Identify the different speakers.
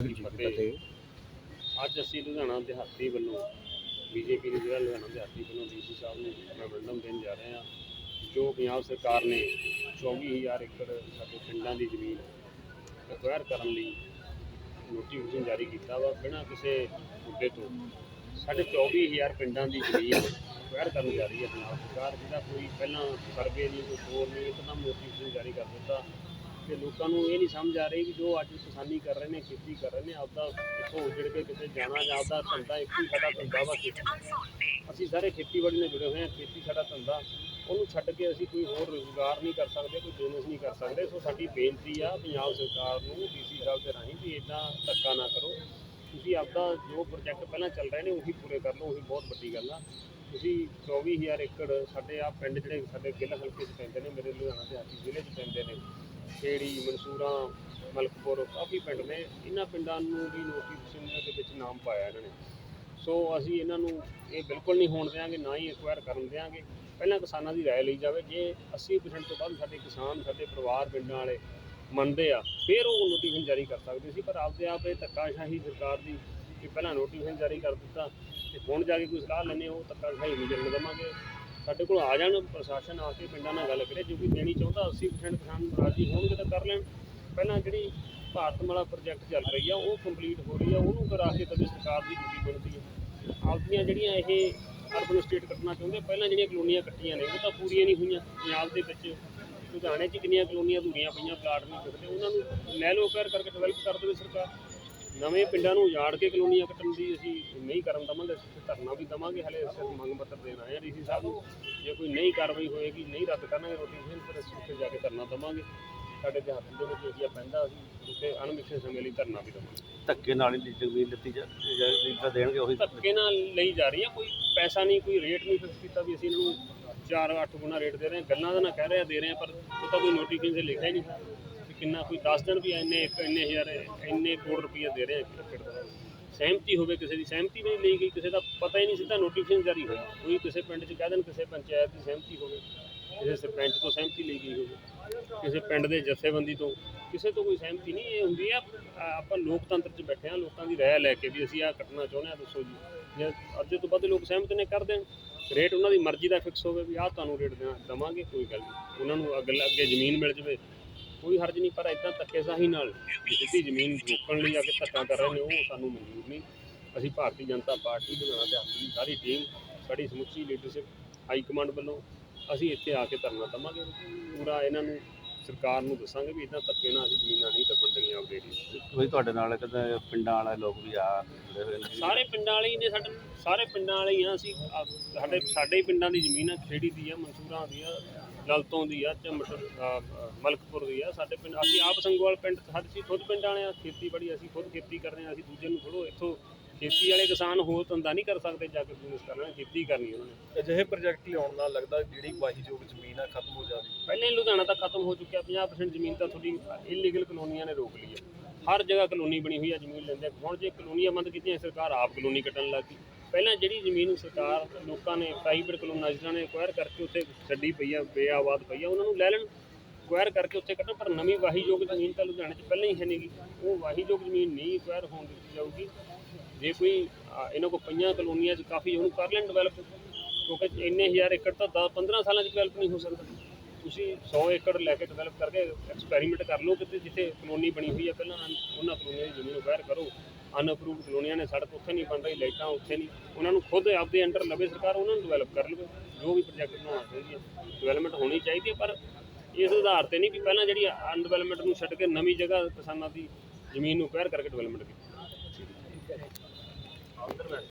Speaker 1: ਅੱਜ ਅਸੀਂ ਲੁਧਿਆਣਾ ਦਿਹਾਤੀ ਵੱਲੋਂ ਬੀਜੇਪੀ ਦੇ ਜਿਹੜਾ ਲੁਧਿਆਣਾ ਦਿਹਾਤੀ ਵੱਲੋਂ ਡੀਸੀ ਸਾਹਿਬ ਨੂੰ ਮੈਮੋਰੰਡਮ ਦੇਣ ਜਾ ਰਹੇ ਹਾਂ ਜੋ ਪੰਜਾਬ ਸਰਕਾਰ ਨੇ 24000 ਏਕੜ ਸਾਡੇ ਪਿੰਡਾਂ ਦੀ ਜ਼ਮੀਨ ਐਕਵਾਇਰ ਕਰਨ ਲਈ ਨੋਟੀਫਿਕੇਸ਼ਨ ਜਾਰੀ ਕੀਤਾ ਵਾ ਬਿਨਾਂ ਕਿਸੇ ਮੁੱਦੇ ਤੋਂ ਸਾਡੇ 24000 ਪਿੰਡਾਂ ਦੀ ਜ਼ਮੀਨ ਐਕਵਾਇਰ ਕਰਨ ਜਾ ਰਹੀ ਹੈ ਪੰਜਾਬ ਸਰਕਾਰ ਜਿਹਦਾ ਕੋਈ ਪਹਿਲਾਂ ਸਰਵੇ ਨਹੀਂ ਕੋਈ ਹੋਰ ਨਹੀਂ ਇੱਕਦਮ ਨੋਟੀਫਿਕੇਸ਼ਨ ਜਾਰੀ ਕਰ ਦਿੱਤਾ। ਤੇ ਲੋਕਾਂ ਨੂੰ ਇਹ ਨਹੀਂ ਸਮਝ ਆ ਰਹੀ ਕਿ ਜੋ ਅੱਜ ਕਿਸਾਨੀ ਕਰ ਰਹੇ ਨੇ, ਖੇਤੀ ਕਰ ਰਹੇ ਨੇ, ਆਪਦਾ ਇੱਥੋਂ ਉਜੜ ਕੇ ਕਿਤੇ ਜਾਣਾ ਜਾਂ ਆਪਦਾ ਧੰਦਾ ਇੱਕ ਹੀ ਸਾਡਾ ਧੰਦਾ ਵਾ ਖੇਤੀ। ਅਸੀਂ ਸਾਰੇ ਖੇਤੀਬਾੜੀ ਨਾਲ ਜੁੜੇ ਹੋਏ ਹਾਂ, ਖੇਤੀ ਸਾਡਾ ਧੰਦਾ। ਉਹਨੂੰ ਛੱਡ ਕੇ ਅਸੀਂ ਕੋਈ ਹੋਰ ਰੁਜ਼ਗਾਰ ਨਹੀਂ ਕਰ ਸਕਦੇ, ਕੋਈ ਬਿਜ਼ਨਸ ਨਹੀਂ ਕਰ ਸਕਦੇ। ਸੋ ਸਾਡੀ ਬੇਨਤੀ ਆ ਪੰਜਾਬ ਸਰਕਾਰ ਨੂੰ ਡੀਸੀ ਸਾਹਿਬ ਦੇ ਰਾਹੀਂ ਵੀ ਇਦਾਂ ਧੱਕਾ ਨਾ ਕਰੋ। ਤੁਸੀਂ ਆਪਦਾ ਜੋ ਪ੍ਰੋਜੈਕਟ ਪਹਿਲਾਂ ਚੱਲ ਰਹੇ ਨੇ, ਉਹੀ ਪੂਰੇ ਕਰ ਲਓ, ਉਹੀ ਬਹੁਤ ਵੱਡੀ ਗੱਲ ਆ। ਤੁਸੀਂ 24000 ਏਕੜ ਸਾਡੇ ਆ ਪਿੰਡ ਜਿਹੜੇ ਸਾਡੇ ਗਿੱਲ ਹਲਕੇ 'ਚ ਪੈਂਦੇ ਨੇ, ਮੇਰੇ ਲੁਧਿਆਣਾ ਦੇ ਹਾਤੀ ਜ਼ਿਲ੍ਹੇ 'ਚ ਪੈਂਦੇ ਨੇ। ਖੇੜੀ, ਮਨਸੂਰਾ, ਮਲਕਪੁਰ, ਕਾਫੀ ਪਿੰਡ ਨੇ। ਇਹਨਾਂ ਪਿੰਡਾਂ ਨੂੰ ਵੀ ਨੋਟੀਫਿਕੇਸ਼ਨ ਦੇ ਵਿੱਚ ਨਾਮ ਪਾਇਆ ਇਹਨਾਂ ਨੇ। ਸੋ ਅਸੀਂ ਇਹਨਾਂ ਨੂੰ ਇਹ ਬਿਲਕੁਲ ਨਹੀਂ ਹੋਣ ਦਿਆਂਗੇ, ਨਾ ਹੀ ਐਕਵਾਇਰ ਕਰਨ ਦਿਆਂਗੇ। ਪਹਿਲਾਂ ਕਿਸਾਨਾਂ ਦੀ ਰਾਏ ਲਈ ਜਾਵੇ, ਜੇ 80% ਤੋਂ ਵੱਧ ਸਾਡੇ ਕਿਸਾਨ, ਸਾਡੇ ਪਰਿਵਾਰ ਪਿੰਡਾਂ ਵਾਲੇ ਮੰਨਦੇ ਆ, ਫਿਰ ਉਹ ਨੋਟੀਫਿਕੇਸ਼ਨ ਜਾਰੀ ਕਰ ਸਕਦੇ ਸੀ। ਪਰ ਆਪਦੇ ਆਪ ਇਹ ਧੱਕਾਸ਼ਾਹੀ ਸਰਕਾਰ ਦੀ ਕਿ ਪਹਿਲਾਂ ਨੋਟੀਫਿਕੇਸ਼ਨ ਜਾਰੀ ਕਰ ਦਿੱਤਾ ਤੇ ਹੁਣ ਜਾ ਕੇ ਕੋਈ ਸਲਾਹ ਲੈਣੇ ਉਹ ਧੱਕਾਸ਼ਾਹੀ ਨਹੀਂ ਚੱਲਣ ਦੇਵਾਂਗੇ। ਸਾਡੇ ਕੋਲ ਆ ਜਾਣ, ਪ੍ਰਸ਼ਾਸਨ ਆ ਕੇ ਪਿੰਡਾਂ ਨਾਲ ਗੱਲ ਕਰੇ, ਜੋ ਵੀ ਦੇਣੀ ਚਾਹੁੰਦਾ 80% ਕਿਸਾਨ ਰਾਜੀ ਹੋਣਗੇ ਤਾਂ ਕਰ ਲੈਣ। ਪਹਿਲਾਂ ਜਿਹੜੀ ਭਾਰਤ ਭਾਰਤਮਾਲਾ ਪ੍ਰੋਜੈਕਟ ਚੱਲ ਰਹੀ ਆ, ਉਹ ਕੰਪਲੀਟ ਹੋ ਰਹੀ ਆ, ਉਹਨੂੰ ਕਰਾ ਕੇ ਤਦੇ ਸਰਕਾਰ ਦੀ ਡਿਊਟੀ ਬਣਦੀ ਹੈ ਆਪਦੀਆਂ ਜਿਹੜੀਆਂ ਇਹ ਅਰਬਨ ਸਟੇਟ ਕੱਟਣਾ ਚਾਹੁੰਦੇ, ਪਹਿਲਾਂ ਜਿਹੜੀਆਂ ਕਲੋਨੀਆਂ ਕੱਟੀਆਂ ਨੇ, ਉਹ ਤਾਂ ਪੂਰੀਆਂ ਨਹੀਂ ਹੋਈਆਂ, ਪੰਜਾਬ ਦੇ ਵਿੱਚ। ਲੁਧਿਆਣੇ 'ਚ ਕਿੰਨੀਆਂ ਕਲੋਨੀਆਂ ਅਧੂਰੀਆਂ ਪਈਆਂ, ਪਲਾਟ ਨਹੀਂ ਕੱਟਦੇ ਉਹਨਾਂ ਨੂੰ ਲੈ ਲਓ ਕਰ ਕਰਕੇ ਡਿਵੈਲਪ ਕਰ ਦੇਵੇ ਸਰਕਾਰ। ਨਵੇਂ ਪਿੰਡਾਂ ਨੂੰ ਉਜਾੜ ਕੇ ਕਲੋਨੀਆਂ ਕੱਟਣ ਦੀ ਅਸੀਂ ਨਹੀਂ ਕਰਨ ਦਵਾਂਗੇ ਅਸੀਂ ਧਰਨਾ ਵੀ ਦਵਾਂਗੇ ਹਲੇ ਅਸੀਂ ਮੰਗ ਪੱਤਰ ਦੇਣ ਆਏ ਆ ਡੀਸੀ ਸਾਹਿਬ ਨੂੰ। ਜੇ ਕੋਈ ਨਹੀਂ ਕਾਰਵਾਈ ਹੋਏਗੀ ਨਹੀਂ ਰੱਦ ਕਰਨਾਗੇ ਨੋਟੀਫਿਕੇਸ਼ਨ ਫਿਰ ਅਸੀਂ ਉੱਥੇ ਜਾ ਕੇ ਧਰਨਾ ਦਵਾਂਗੇ। ਸਾਡੇ ਦੇ ਹੱਥ ਦੇ ਵਿੱਚ ਏਰੀਆ ਪੈਂਦਾ ਅਸੀਂ ਉੱਥੇ ਅਣਮਿੱਥੇ ਸਮੇਂ ਲਈ ਧਰਨਾ ਵੀ ਦਵਾਂਗੇ।
Speaker 2: ਧੱਕੇ ਨਾਲ ਹੀ ਜ਼ਮੀਨ ਦਿੱਤੀ ਜਾ ਜਿੱਦਾਂ ਦੇਣਗੇ ਉਹੀ।
Speaker 1: ਧੱਕੇ ਨਾਲ ਲਈ ਜਾ ਰਹੀ ਆ ਕੋਈ ਪੈਸਾ ਨਹੀਂ ਕੋਈ ਰੇਟ ਨਹੀਂ ਫਿਕਸ ਕੀਤਾ ਵੀ ਅਸੀਂ ਇਹਨਾਂ ਨੂੰ 4-8 ਗੁਣਾ ਰੇਟ ਦੇ ਰਹੇ ਹਾਂ। ਗੱਲਾਂ ਦਾ ਨਾ ਕਹਿ ਰਹੇ ਆ ਦੇ ਰਹੇ ਆ ਪਰ ਉਹ ਤਾਂ ਕੋਈ ਨੋਟੀਫਿਕੇਸ਼ਨ ਲਿਖਿਆ ਹੀ ਨਹੀਂ। ਕਿੰਨਾ ਕੋਈ ਦੱਸ ਦਿਨ ਵੀ ਇੰਨੇ ਇੱਕ ਇੰਨੇ ਹਜ਼ਾਰ, ਇੰਨੇ ਕਰੋੜ ਰੁਪਈਆ ਦੇ ਰਹੇ ਆ ਦਾ। ਸਹਿਮਤੀ ਹੋਵੇ ਕਿਸੇ ਦੀ, ਸਹਿਮਤੀ ਨਹੀਂ ਲਈ ਗਈ, ਕਿਸੇ ਦਾ ਪਤਾ ਹੀ ਨਹੀਂ ਸਿੱਧਾ ਨੋਟੀਫਿਕੇਸ਼ਨ ਜਾਰੀ ਹੋਇਆ। ਕੋਈ ਕਿਸੇ ਪਿੰਡ 'ਚ ਕਹਿ ਦੇਣ, ਕਿਸੇ ਪੰਚਾਇਤ ਦੀ ਸਹਿਮਤੀ ਹੋਵੇ, ਕਿਸੇ ਸਰਪੰਚ ਤੋਂ ਸਹਿਮਤੀ ਲਈ ਗਈ ਹੋਵੇ, ਕਿਸੇ ਪਿੰਡ ਦੇ ਜਥੇਬੰਦੀ ਤੋਂ। ਕਿਸੇ ਤੋਂ ਕੋਈ ਸਹਿਮਤੀ ਨਹੀਂ, ਇਹ ਹੁੰਦੀ ਆ ਆਪਾਂ ਲੋਕਤੰਤਰ 'ਚ ਬੈਠੇ ਆ ਲੋਕਾਂ ਦੀ ਰਾਏ ਲੈ ਕੇ ਵੀ ਅਸੀਂ ਆ ਕੱਟਣਾ ਚਾਹੁੰਦੇ ਆ ਦੱਸੋ ਜੀ। ਜੇ ਅੱਧੇ ਤੋਂ ਵੱਧ ਲੋਕ ਸਹਿਮਤ ਨੇ ਕਰ ਦੇਣ। ਰੇਟ ਉਹਨਾਂ ਦੀ ਮਰਜ਼ੀ ਦਾ ਫਿਕਸ ਹੋਵੇ ਵੀ ਆਹ ਤੁਹਾਨੂੰ ਰੇਟ ਦੇਣਾ, ਦਵਾਂਗੇ, ਕੋਈ ਗੱਲ ਨਹੀਂ। ਉਹਨਾਂ ਨੂੰ ਅੱਗੇ ਅੱਗੇ ਜ਼ਮੀਨ ਮਿਲ ਜਵੇ ਕੋਈ ਹਰਜ ਨਹੀਂ ਪਰ ਇਦਾਂ ਧੱਕੇਸ਼ਾਹੀ ਨਾਲ ਸਿੱਧੀ ਜ਼ਮੀਨ ਰੋਕਣ ਲਈ ਆ ਕੇ ਧੱਕਾ ਕਰ ਰਹੇ ਨੇ ਉਹ ਸਾਨੂੰ ਮਨਜ਼ੂਰ ਨਹੀਂ। ਅਸੀਂ ਭਾਰਤੀ ਜਨਤਾ ਪਾਰਟੀ ਲੁਧਿਆਣਾ ਤੇ ਆਪਣੀ ਸਾਰੀ ਟੀਮ ਸਾਡੀ ਸਮੁੱਚੀ ਲੀਡਰਸ਼ਿਪ ਹਾਈ ਕਮਾਂਡ ਵੱਲੋਂ ਅਸੀਂ ਇੱਥੇ ਆ ਕੇ ਧਰਨਾ ਦਵਾਂਗੇ। ਪੂਰਾ ਇਹਨਾਂ ਨੂੰ ਸਰਕਾਰ ਨੂੰ ਦੱਸਾਂਗੇ ਵੀ ਇਦਾਂ ਧੱਕੇ ਨਾਲ ਅਸੀਂ ਜ਼ਮੀਨਾਂ ਨਹੀਂ ਦੱਬਣ ਦੇਣੀਆਂ ਆਪਦੇ 'ਚ
Speaker 2: ਕੋਈ ਤੁਹਾਡੇ ਨਾਲ ਕਹਿੰਦਾ ਪਿੰਡਾਂ ਵਾਲੇ ਲੋਕ ਵੀ ਆ
Speaker 1: ਸਾਰੇ ਪਿੰਡਾਂ ਵਾਲੇ ਹੀ ਨੇ ਸਾਡੇ ਸਾਰੇ ਪਿੰਡਾਂ ਵਾਲੇ ਹੀ ਆ ਅਸੀਂ ਸਾਡੇ ਸਾਡੇ ਪਿੰਡਾਂ ਦੀ ਜ਼ਮੀਨ ਆ ਖੇੜੀ ਦੀ ਆ ਮਨਸੂਰਾਂ ਦੀ ਆ ਲਲਤੋਂ ਦੀ ਆ ਚਮਟ ਆ, ਮਲਕਪੁਰ ਦੀ ਆ। ਸਾਡੇ ਪਿੰਡ ਅਸੀਂ ਆਪ ਸੰਗੋਵਾਲ ਪਿੰਡ ਸਾਡੇ ਅਸੀਂ ਖੁਦ ਪਿੰਡ ਵਾਲੇ ਆ। ਖੇਤੀਬਾੜੀ ਅਸੀਂ ਖੁਦ ਖੇਤੀ ਕਰ ਰਹੇ ਆ। ਅਸੀਂ ਦੂਜੇ ਨੂੰ ਥੋੜੋ ਇੱਥੋਂ ਖੇਤੀ ਵਾਲੇ ਕਿਸਾਨ ਹੋਰ ਧੰਦਾ ਨਹੀਂ ਕਰ ਸਕਦੇ ਜਾ ਕੇ ਬਿਜ਼ਨਸ ਕਰਨਾ ਖੇਤੀ ਕਰਨੀ ਉਹਨਾਂ ਨੇ।
Speaker 3: ਅਜਿਹੇ ਪ੍ਰੋਜੈਕਟ ਲਿਆਉਣ ਨਾਲ ਲੱਗਦਾ ਜਿਹੜੀ ਵਾਹੀਯੋਗ ਜ਼ਮੀਨ ਆ ਖਤਮ ਹੋ ਜਾਵੇ
Speaker 1: ਪਹਿਲਾਂ ਹੀ ਲੁਧਿਆਣਾ ਤਾਂ ਖਤਮ ਹੋ ਚੁੱਕਿਆ। 50% ਜ਼ਮੀਨ ਤਾਂ ਤੁਹਾਡੀ ਇਲੀਗਲ ਕਲੋਨੀਆਂ ਨੇ ਰੋਕ ਲਈ ਹੈ ਹਰ ਜਗ੍ਹਾ ਕਲੋਨੀ ਬਣੀ ਹੋਈ ਹੈ ਜ਼ਮੀਨ ਲੈਂਦੇ ਹੁਣ ਜੇ ਕਲੋਨੀਆਂ ਬੰਦ ਕੀਤੀਆਂ ਸਰਕਾਰ ਆਪ ਕਲੋਨੀ ਕੱਟਣ ਲੱਗ ਗਈ। ਪਹਿਲਾਂ ਜਿਹੜੀ ਜ਼ਮੀਨ ਸਰਕਾਰ ਲੋਕਾਂ ਨੇ ਪ੍ਰਾਈਵੇਟ ਕਲੋਨਾਈਜ਼ਰਾਂ ਨੇ ਐਕਵਾਇਰ ਕਰਕੇ ਉੱਥੇ ਛੱਡੀ ਪਈ ਆ, ਬੇਆਬਾਦ ਪਈ ਆ, ਉਹਨਾਂ ਨੂੰ ਲੈ ਲੈਣ ਐਕਵਾਇਰ ਕਰਕੇ ਉੱਥੇ ਕੱਢਣ, ਪਰ ਨਵੀਂ ਵਾਹੀਯੋਗ ਜ਼ਮੀਨ ਤਾਂ ਲੁਧਿਆਣੇ 'ਚ ਪਹਿਲਾਂ ਹੀ ਹੈ ਨਹੀਂਗੀ ਉਹ ਵਾਹੀਯੋਗ ਜ਼ਮੀਨ ਨਹੀਂ ਐਕਵਾਇਰ ਹੋਣ ਦਿੱਤੀ ਜਾਊਗੀ। ਜੇ ਕੋਈ ਇਹਨਾਂ ਕੋਲ ਪਈਆਂ ਕਲੋਨੀਆਂ 'ਚ ਕਾਫੀ ਉਹਨੂੰ ਕਰ ਲੈਣ ਡਿਵੈਲਪ ਕਿਉਂਕਿ ਇੰਨੇ ਹਜ਼ਾਰ ਏਕੜ ਤਾਂ 10 15 ਸਾਲਾਂ 'ਚ ਡਿਵੈਲਪ ਨਹੀਂ ਹੋ ਸਕਦਾ। ਤੁਸੀਂ 100 ਏਕੜ ਲੈ ਕੇ ਡਿਵੈਲਪ ਕਰਕੇ ਐਕਸਪੈਰੀਮੈਂਟ ਕਰ ਲਓ ਕਿਤੇ ਜਿੱਥੇ ਕਲੋਨੀ ਬਣੀ ਹੋਈ ਹੈ ਪਹਿਲਾਂ ਉਹਨਾਂ ਕਲੋਨੀਆਂ ਦੀ ਜ਼ਮੀਨ ਅਕਵਾਇਰ ਕਰੋ। ਅਨਅਪਰੂਵਡ ਕਲੋਨੀਆਂ ਨੇ, ਸੜਕ ਉੱਥੇ ਨਹੀਂ ਬਣ ਰਹੀ ਲਾਈਟਾਂ ਉੱਥੇ ਨਹੀਂ। ਉਹਨਾਂ ਨੂੰ ਖੁਦ ਆਪਦੇ ਅੰਡਰ ਲਵੇ ਸਰਕਾਰ, ਉਹਨਾਂ ਨੂੰ ਡਿਵੈਲਪ ਕਰ ਲਵੇ। ਜੋ ਵੀ ਪ੍ਰੋਜੈਕਟ ਬਣਾਉਣਾ ਚਾਹੀਦੀ ਹੈ ਡਿਵੈਲਪਮੈਂਟ ਹੋਣੀ ਚਾਹੀਦੀ ਹੈ ਪਰ ਇਸ ਆਧਾਰ ਤੇ ਨਹੀਂ ਕਿ ਪਹਿਲਾਂ ਜਿਹੜੀ ਅਨਡਿਵੈਲਪਮੈਂਟ ਨੂੰ ਛੱਡ ਕੇ ਨਵੀਂ ਜਗ੍ਹਾ ਕਿਸਾਨਾਂ ਦੀ ਜ਼ਮੀਨ ਨੂੰ ਅਕਵਾਇਰ ਕਰਕੇ ਡਿਵੈਲਪਮੈਂਟ ਕੀਤੀ।